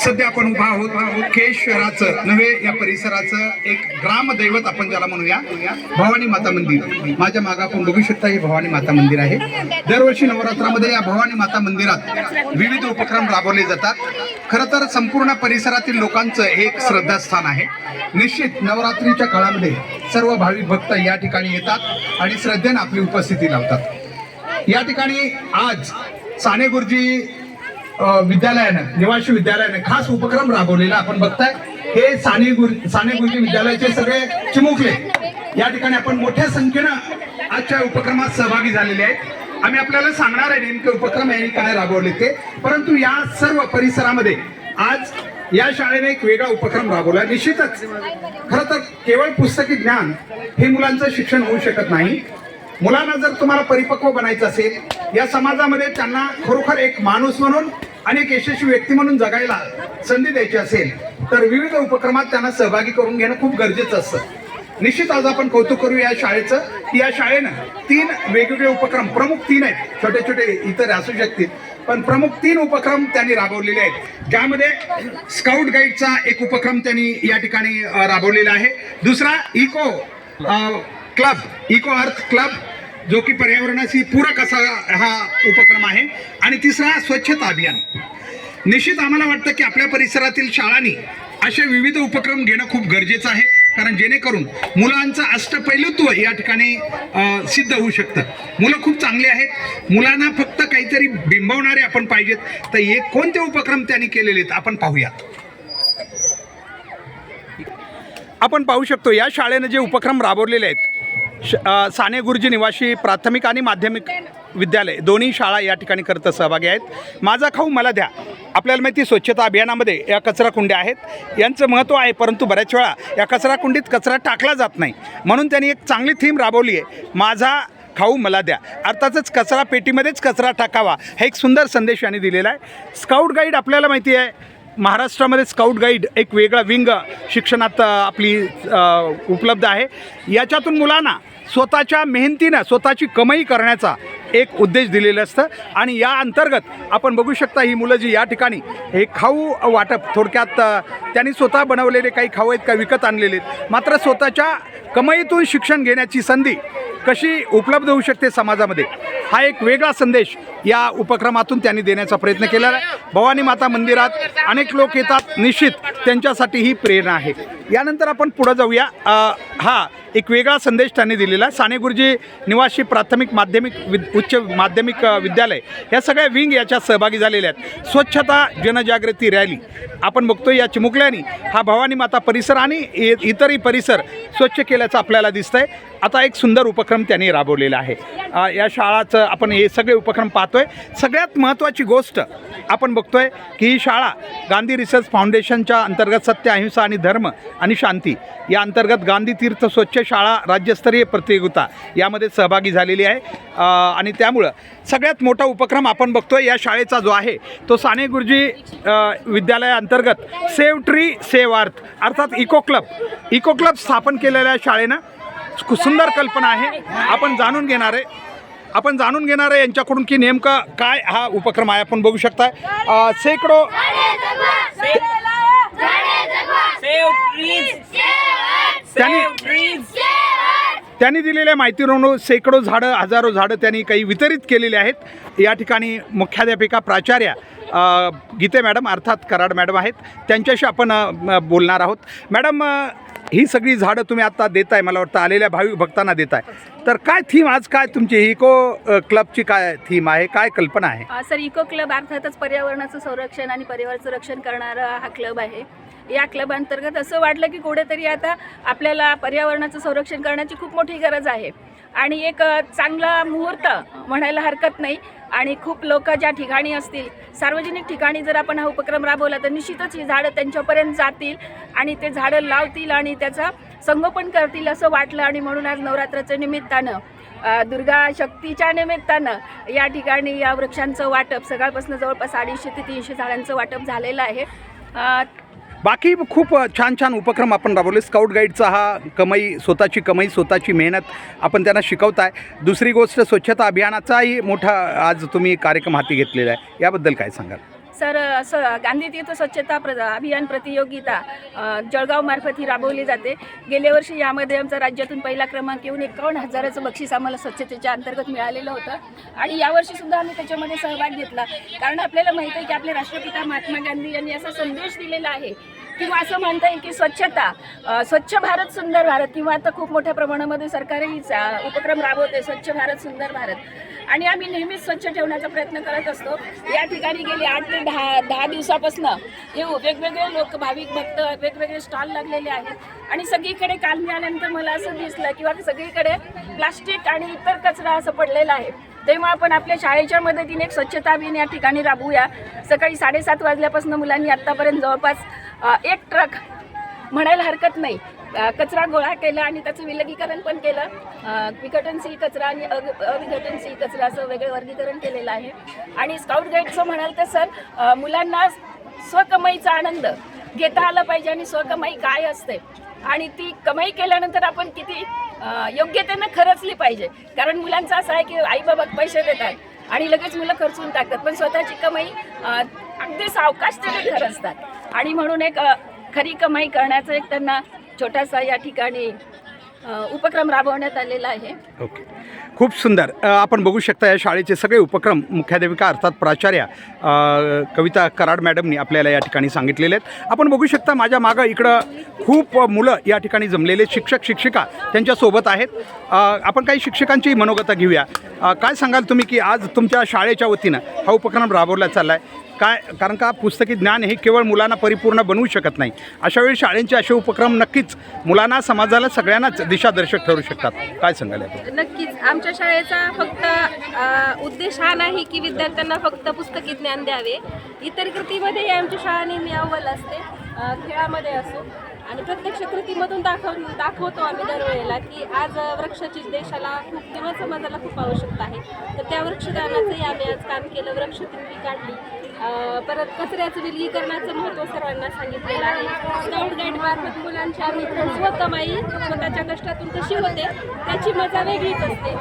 सध्या आपण उभा आहोत केश शहराचं नव्हे या परिसराचं एक ग्रामदैवत आपण ज्याला म्हणूया भवानी माता मंदिर. माझ्या मागे आपण बघू शकता हे भवानी माता मंदिर आहे. दरवर्षी नवरात्रामध्ये या भवानी माता मंदिरात विविध उपक्रम राबवले जातात. खरं तर संपूर्ण परिसरातील लोकांचं हे एक श्रद्धास्थान आहे. निश्चित नवरात्रीच्या काळामध्ये सर्व भाविक भक्त या ठिकाणी येतात आणि श्रद्धेनं आपली उपस्थिती लावतात. या ठिकाणी आज साने गुरुजी विद्यालयानं निवासी विद्यालयानं खास उपक्रम राबवलेला आपण बघताय. हे साने गुरु साने गुरुजी विद्यालयाचे सगळे चिमुकले. या ठिकाणी आपण मोठ्या संख्येनं आजच्या उपक्रमात सहभागी झालेले आहेत. आम्ही आपल्याला सांगणार आहे नेमके उपक्रम यांनी काय राबवले ते. परंतु या सर्व परिसरामध्ये आज या शाळेने एक वेगळा उपक्रम राबवला. निश्चितच खरं तर केवळ पुस्तकी ज्ञान हे मुलांचं शिक्षण होऊ शकत नाही. मुलांना जर तुम्हाला परिपक्व बनायचं असेल या समाजामध्ये त्यांना खरोखर एक माणूस म्हणून आणि एक यशस्वी व्यक्ती म्हणून जगायला संधी द्यायची असेल तर विविध उपक्रमात त्यांना सहभागी करून घेणं खूप गरजेचं असतं. निश्चित आज आपण कौतुक करू या शाळेचं की या शाळेनं तीन वेगवेगळे उपक्रम प्रमुख तीन आहेत छोटे छोटे इतर असू शकतील पण प्रमुख तीन उपक्रम त्यांनी राबवलेले आहेत. ज्यामध्ये स्काउट गाईडचा एक उपक्रम त्यांनी या ठिकाणी राबवलेला आहे. दुसरा eco club eco earth club जो की पर्यावरणाशी पूरक असा हा उपक्रम आहे. आणि तिसरा स्वच्छता अभियान. निश्चित आम्हाला वाटतं की आपल्या परिसरातील शाळांनी असे विविध उपक्रम घेणं खूप गरजेचं आहे. कारण जेणेकरून मुलांचं अष्टपैलुत्व या ठिकाणी सिद्ध होऊ शकतं. मुलं खूप चांगली आहेत. मुलांना फक्त काहीतरी बिंबवणारे आपण पाहिजेत. तर हे कोणते उपक्रम त्यांनी केलेले आहेत आपण पाहूयात आपण पाहू शकतो या शाळेनं जे उपक्रम राबवलेले आहेत श साने गुरुजी निवासी प्राथमिक आणि माध्यमिक विद्यालय दोन्ही शाळा या ठिकाणी करत सहभागी आहेत. माझा खाऊ मला द्या. आपल्याला माहिती आहे, स्वच्छता अभियानामध्ये या कचरा कुंड्या आहेत. यांचं महत्त्व आहे परंतु बऱ्याच वेळा या कचरा कुंडीत कचरा टाकला जात नाही. म्हणून त्यांनी एक चांगली थीम राबवली आहे. माझा खाऊ मला द्या. अर्थातच कचरा पेटीमध्येच कचरा टाकावा हा एक सुंदर संदेश यांनी दिलेला आहे. स्काउट गाईड आपल्याला माहिती आहे महाराष्ट्रामध्ये स्काउट गाईड एक वेगळा विंग शिक्षणात आपली उपलब्ध आहे. याच्यातून मुलांना स्वतःच्या मेहनतीनं स्वतःची कमाई करण्याचा एक उद्देश दिलेला असतं. आणि या अंतर्गत आपण बघू शकता ही मुलं जी या ठिकाणी हे खाऊ वाटप थोडक्यात त्यांनी स्वतः बनवलेले काही खाऊ आहेत काही विकत आणलेले आहेत. मात्र स्वतःच्या कमाईतून शिक्षण घेण्याची संधी कशी उपलब्ध होऊ शकते समाजामध्ये? हा एक वेगळा संदेश या उपक्रमातून त्यांनी देण्याचा प्रयत्न केलेला आहे. भवानी माता मंदिरात अनेक लोक येतात. निश्चित त्यांच्यासाठी ही प्रेरणा आहे. यानंतर आपण पुढं जाऊया. हा एक वेगळा संदेश त्यांनी दिलेला. आहे साने गुरुजी निवासी प्राथमिक माध्यमिक विद उच्च माध्यमिक विद्यालय या सगळ्या विंग याच्यात सहभागी झालेल्या आहेत. स्वच्छता जनजागृती रॅली आपण बघतो या चिमुकल्यानी. हा भवानी माता परिसर आणि इ- इतरही परिसर स्वच्छ केल्याचं आपल्याला दिसतंय. आता एक सुंदर उपक्रम त्यांनी राबवलेला आहे. या शाळाचं आपण हे सगळे उपक्रम पाहतोय. सगळ्यात महत्त्वाची गोष्ट आपण बघतोय की ही शाळा गांधी रिसर्च फाउंडेशनच्या अंतर्गत सत्य अहिंसा आणि धर्म आणि शांती या अंतर्गत गांधी तीर्थ स्वच्छ शाळा राज्यस्तरीय प्रतियोगिता यामध्ये सहभागी झालेली आहे. आणि त्यामुळं सगळ्यात मोठा उपक्रम आपण बघतोय या शाळेचा जो आहे तो Sane Guruji विद्यालयाअंतर्गत save tree save अर्थ अर्थात इको क्लब. इको क्लब स्थापन केलेल्या शाळेनं सुंदर कल्पना आहे. आपण जाणून घेणार आहे. आपण जाणून घेणार आहे यांच्याकडून की नेमका काय हा उपक्रम आहे. आपण बघू शकता शेकडो trees! त्यांनी त्यांनी दिलेल्या माहितीवरून शेकडो झाडं हजारो झाडं त्यांनी काही वितरित केलेली आहेत. या ठिकाणी मुख्याध्यापिका प्राचार्या गीते मॅडम अर्थात कराड मॅडम आहेत. त्यांच्याशी आपण बोलणार आहोत. मॅडम ही सगळी झाडं तुम्ही आता देताय मला वाटतं आलेल्या भाविक भक्तांना देताय. तर काय थीम आज काय तुमची? इको क्लबची काय थीम आहे? काय कल्पना आहे? अ, सर इको क्लब अर्थातच पर्यावरणाचं संरक्षण आणि परिवाराचं रक्षण करणारा हा क्लब आहे. या क्लब अंतर्गत असं वाटलं की कुठेतरी आता आपल्याला पर्यावरणाचं संरक्षण करण्याची खूप मोठी गरज आहे. आणि एक अ, चांगला मुहूर्त म्हणायला हरकत नाही. आणि खूप लोक ज्या ठिकाणी असतील सार्वजनिक ठिकाणी जर आपण हा उपक्रम राबवला तर निश्चितच ही झाडं त्यांच्यापर्यंत जातील आणि ते झाडं लावतील आणि त्याचं संगोपन करतील असं वाटलं आणि म्हणून आज नवरात्राच्या निमित्तानं दुर्गा शक्तीच्या निमित्तानं या ठिकाणी या वृक्षांचं वाटप सकाळपासून जवळपास अडीचशे ते तीनशे झाडांचं वाटप झालेलं आहे. बाकी खूप छान छान उपक्रम आपण राबवले. स्काउट गाईडचा हा कमाई स्वतःची कमाई स्वतःची मेहनत आपण त्यांना शिकवत आहे दुसरी गोष्ट स्वच्छता अभियानाचाही मोठा आज तुम्ही कार्यक्रम हाती घेतलेला आहे. याबद्दल काय सांगाल? सर स गांधी तीर्थ स्वच्छता प्र अभियान प्रतियोगिता जळगावमार्फत ही राबवली जाते. गेल्या वर्षी यामध्ये आमचा राज्यातून पहिला क्रमांक येऊन एकावन्न हजाराचं बक्षीस आम्हाला स्वच्छतेच्या अंतर्गत मिळालेलं होतं. आणि यावर्षीसुद्धा आम्ही त्याच्यामध्ये सहभाग घेतला. कारण आपल्याला माहिती आहे की आपले राष्ट्रपिता महात्मा गांधी यांनी असा संदेश दिलेला आहे किंवा असं म्हणता येईल की स्वच्छता स्वच्छ भारत सुंदर भारत किंवा आता खूप मोठ्या प्रमाणामध्ये सरकारही चा- उपक्रम राबवते स्वच्छ भारत सुंदर भारत. आणि आम्ही नेहमीच स्वच्छ ठेवण्याचा प्रयत्न करत असतो. या ठिकाणी गेले आठ ते दहा दहा दिवसापासून हे वेगवेगळे लोक भाविक भक्त वेगवेगळे स्टॉल लागलेले आहेत. आणि सगळीकडे काल मी आल्यानंतर मला असं दिसलं किंवा सगळीकडे प्लास्टिक आणि इतर कचरा असं पडलेला आहे. तेव्हा आपण आपल्या शाळेच्या मदतीने एक स्वच्छता अभियान या ठिकाणी राबवूया. सकाळी साडेसात वाजल्यापासून मुलांनी आत्तापर्यंत जवळपास एक ट्रक म्हणायला हरकत नाही. कचरा गोळा केला आणि त्याचं विलगीकरण पण केलं. विघटनशील कचरा आणि अविघटनशील कचरा असं वेगळं वर्गीकरण केलेलं आहे. आणि स्काउट गाईडचं म्हणाल तर सर मुलांना स्वकमाईचा आनंद घेता आला पाहिजे आणि स्वकमाई काय असते? आणि ती कमाई केल्यानंतर आपण किती योग्यतेनं खरचली पाहिजे. कारण मुलांचं असं आहे की आई बाबा पैसे देतात आणि लगेच मुलं खर्चून टाकतात. पण स्वतःची कमाई अगदी सावकाश ते खरचतात. आणि म्हणून एक खरी कमाई करण्याचं एक त्यांना छोटासा या ठिकाणी उपक्रम राबवण्यात आलेला आहे. ओके. खूप सुंदर. आपण बघू शकता या शाळेचे सगळे उपक्रम मुख्याध्यापिका अर्थात प्राचार्या कविता कराड मॅडमनी आपल्याला या ठिकाणी सांगितलेले आहेत. आपण बघू शकता माझ्या मागं इकडं खूप मुलं या ठिकाणी जमलेले शिक्षक शिक्षिका त्यांच्यासोबत आहेत. आपण काही शिक्षकांची मनोगता घेऊया. काय सांगाल तुम्ही की आज तुमच्या शाळेच्या वतीनं हा उपक्रम राबवला चालला आहे काय कारण का पुस्तकी ज्ञान हे केवळ मुलांना परिपूर्ण बनवू शकत नाही. अशा वेळी शाळेंचे असे उपक्रम नक्कीच मुलांना समाजाला सगळ्यांनाच दिशादर्शक ठरू शकतात. काय सांगायला नक्कीच. आमच्या शाळेचा फक्त उद्देश हा नाही की विद्यार्थ्यांना फक्त पुस्तकी ज्ञान द्यावे. इतर कृतीमध्ये आमची शाळा नेहमी अव्वल असते. खेळामध्ये असो. आणि प्रत्यक्ष कृतीमधून दाखव दाखवतो आम्ही दरवेळेला की आज वृक्षाची देशाला खूप किंवा समाजाला खूप आवश्यकता आहे. तर त्या वृक्षदानाचंही आम्ही आज काम केलं. वृक्ष काढली. परत कचऱ्याचं विलगीकरणाचं महत्त्व सर्वांना सांगितलेलं आहे. स्काउट गाईड मार्फत स्वतः कमाई स्वतःच्या कष्टातून कशी होते त्याची मजा वेगळीच असते.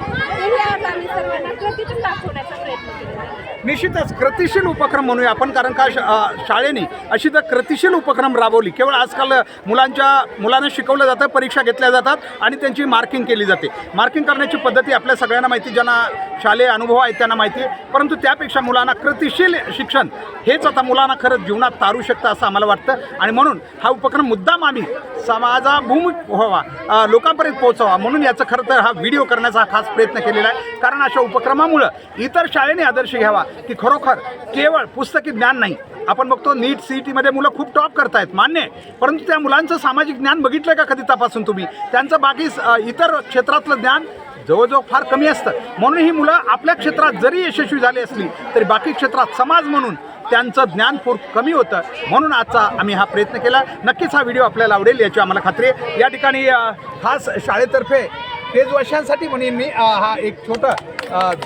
आम्ही सर्वांना कृतीतून दाखवण्याचा प्रयत्न केलेला आहे निश्चितच कृतिशील उपक्रम म्हणूया आपण कारण का शा- शाळेने अशी तर कृतिशील उपक्रम राबवली. केवळ आजकाल मुलांच्या मुलांना शिकवलं जातं परीक्षा घेतल्या जातात आणि त्यांची मार्किंग केली जाते. मार्किंग करण्याची पद्धती आपल्या सगळ्यांना माहिती ज्यांना शालेय अनुभव आहेत त्यांना माहिती आहे. परंतु त्यापेक्षा मुलांना कृतिशील शिक्षण हेच आता मुलांना खरंच जीवनात तारू शकतं असं आम्हाला वाटतं. आणि म्हणून हा उपक्रम मुद्दाम आम्ही समाजाभूमिक व्हावा लोकांपर्यंत पोहोचावा म्हणून याचं खरं तर हा व्हिडिओ करण्याचा हा खास प्रयत्न केलेला आहे. कारण अशा उपक्रमामुळं इतर शाळेने आदर्श घ्यावा की खरोखर केवळ पुस्तकी ज्ञान नाही. आपण बघतो नीट सी ई टीमध्ये मुलं खूप टॉप करतायत मान्य आहे. परंतु त्या मुलांचं सामाजिक ज्ञान बघितलं का कधी तपासून तुम्ही? त्यांचं बाकी इतर क्षेत्रातलं ज्ञान जवळजवळ फार कमी असतं. म्हणून ही मुलं आपल्या क्षेत्रात जरी यशस्वी झाली असली तरी बाकी क्षेत्रात समाज म्हणून त्यांचं ज्ञान खूप कमी होतं. म्हणून आजचा आम्ही हा प्रयत्न केला. नक्कीच हा व्हिडिओ आपल्याला आवडेल याची आम्हाला खात्री आहे. या ठिकाणी खास शाळेतर्फे तेज वर्षांसाठी म्हणून मी हा एक छोटं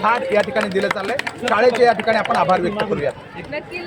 झाड या ठिकाणी दिलं चाललंय. शाळेचे या ठिकाणी आपण आभार व्यक्त करूयात.